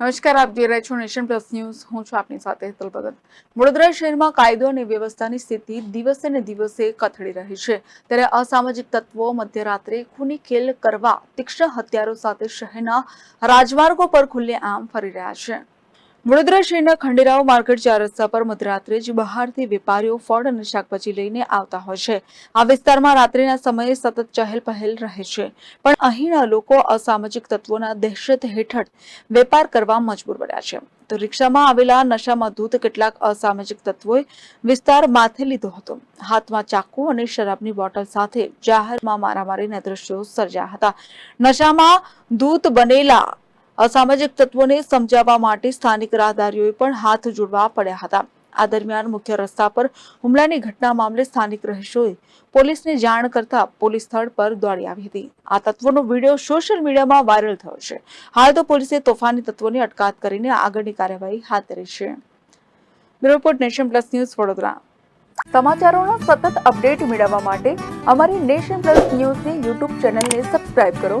નમસ્કાર, આપ જોઈ રહ્યા છો નેશન પ્લસ ન્યૂઝ. હું છું આપની સાથે હેતલ ભગત. વડોદરા શહેરમાં કાયદો અને વ્યવસ્થાની સ્થિતિ દિવસે ને દિવસે કથળી રહી છે. ત્યારે અસામાજિક તત્વો મધ્યરાત્રે ખૂની ખેલ કરવા તીક્ષ્ણ હથિયારો સાથે શહેરના રાજમાર્ગો પર ખુલ્લેઆમ ફરી રહ્યા છે. વડોદરા શહેરના ખંડેરાવ માર્કેટ ચાર રસ્તા પર મધરાત્રે જ બહારથી વેપારીઓ ફળ અને શાકભાજી લઈને આવતા હોય છે. આ વિસ્તારમાં રાત્રિના સમયે સતત ચહેલ પહેલ રહે છે. પણ અહીંના લોકો અસામાજિક તત્વોના દહેશત હેઠળ વેપાર કરવા મજબૂર બન્યા છે. તો રિક્ષામાં આવેલા નશામાં ધૂત કેટલાક અસામાજિક તત્વોએ વિસ્તાર માથે લીધો હતો. હાથમાં ચાકુ અને શરાબની બોટલ સાથે જાહેરમાં મારામારીના દ્રશ્યો સર્જ્યા હતા. નશામાં ધૂત બનેલા અસામાજિક તત્વોને સમજાવવા માટે સ્થાનિક રાહદારીઓએ પણ હાથ જોડવા પડ્યા હતા. આ દરમિયાન મુખ્ય રસ્તા પર હુમલાની ઘટના મામલે સ્થાનિક રહીશોએ પોલીસને જાણ કરતા પોલીસ સ્થળ પર દોડી આવી હતી. આ તત્વોનો વીડિયો સોશિયલ મીડિયામાં વાયરલ થયો છે. હાલ તો પોલીસે તોફાની તત્વોની અટકાયત કરીને આગળની કાર્યવાહી હાથ ધરી છે. Report Nation Plus News Vadodara. સમાચારોના સતત અપડેટ મેળવવા માટે અમારી નેશન પ્લસ ન્યૂઝની યુટ્યુબ ચેનલને સબસ્ક્રાઇબ કરો.